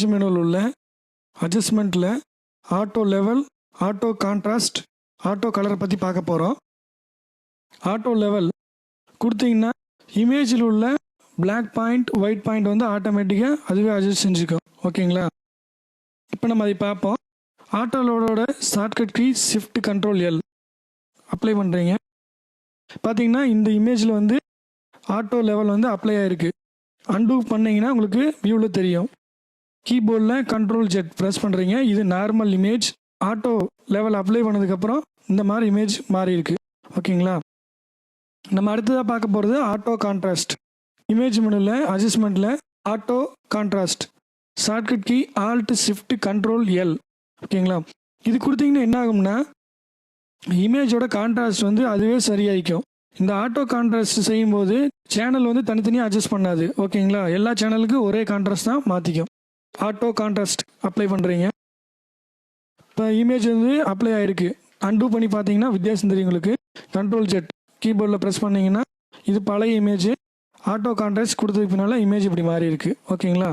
Image மெனுவில் உள்ள அட்ஜஸ்ட்மெண்ட்டில் auto level auto contrast auto கலரை பற்றி பார்க்க போகிறோம் ஆட்டோ லெவல் கொடுத்தீங்கன்னா இமேஜில் உள்ள பிளாக் பாயிண்ட் ஒயிட் பாயிண்ட் வந்து ஆட்டோமேட்டிக்காக அதுவே அட்ஜஸ்ட் செஞ்சுக்கும் ஓகேங்களா? இப்போ நம்ம அதை பார்ப்போம். Auto லோடோட shortcut key shift control L apply பண்ணுறீங்க பார்த்தீங்கன்னா இந்த இமேஜில் வந்து ஆட்டோ லெவல் வந்து அப்ளை ஆயிருக்கு. அன்டூ பண்ணிங்கன்னா உங்களுக்கு வியூவில் தெரியும். கீபோர்டில் கண்ட்ரோல் ஜெட் ப்ரெஸ் பண்ணுறீங்க இது normal image auto level apply பண்ணதுக்கப்புறம் இந்த மாதிரி இமேஜ் மாறி இருக்கு ஓகேங்களா? நம்ம அடுத்ததாக பார்க்க போகிறது ஆட்டோ கான்ட்ராஸ்ட் இமேஜ் மெனுவில் அட்ஜஸ்ட்மெண்ட்டில் auto contrast shortcut key alt shift control L ஓகேங்களா? இது கொடுத்தீங்கன்னா என்ன ஆகும்னா இமேஜோட கான்ட்ராஸ்ட் வந்து அதுவே சரியாயிக்கும். இந்த ஆட்டோ கான்ட்ராஸ்ட் செய்யும்போது சேனல் வந்து தனித்தனியாக அட்ஜஸ்ட் பண்ணாது. ஓகேங்களா? எல்லா சேனலுக்கும் ஒரே கான்ட்ராஸ்ட் தான் மாற்றிக்கும் ஆட்டோ கான்ட்ராஸ்ட் அப்ளை பண்ணுறீங்க இப்போ இமேஜ் வந்து அப்ளை ஆயிருக்கு. அன்டூ பண்ணி பார்த்தீங்கன்னா வித்தியாசம் தெரியும் உங்களுக்கு. கண்ட்ரோல் ஜெட் கீபோர்டில் ப்ரெஸ் பண்ணிங்கன்னா இது பழைய இமேஜ் ஆட்டோ கான்ட்ராஸ்ட் கொடுத்ததுக்கு பின்னால் இமேஜ் இப்படி மாறி இருக்கு. ஓகேங்களா?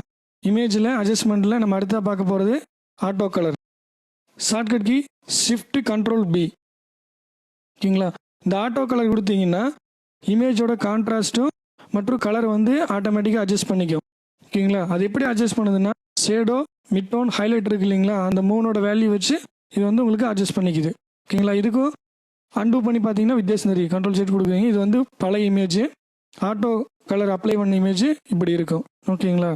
இமேஜில் அட்ஜஸ்ட்மெண்ட்டில் நம்ம அடுத்தா பார்க்க போகிறது auto colour shortcut key shift control B ஓகேங்களா? இந்த ஆட்டோ கலர் கொடுத்தீங்கன்னா இமேஜோட கான்ட்ராஸ்ட்டும் மற்றும் கலர் வந்து ஆட்டோமேட்டிக்காக அட்ஜஸ்ட் பண்ணிக்கும். ஓகேங்களா? அது எப்படி அட்ஜஸ்ட் பண்ணுதுன்னா ஷேடோ மிட்டோன் ஹைலைட் இருக்கு இல்லைங்களா? அந்த மூணோட வேல்யூ வச்சு இது வந்து உங்களுக்கு அட்ஜஸ்ட் பண்ணிக்குது. ஓகேங்களா இதுக்கும் அன்டூ பண்ணி பார்த்தீங்கன்னா வித்தியாசம் தெரியும். கண்ட்ரோல் செட் கொடுக்குறீங்க. இது வந்து பழைய இமேஜ் ஆட்டோ கலர் அப்ளை பண்ண இமேஜ் இப்படி இருக்கும். ஓகேங்களா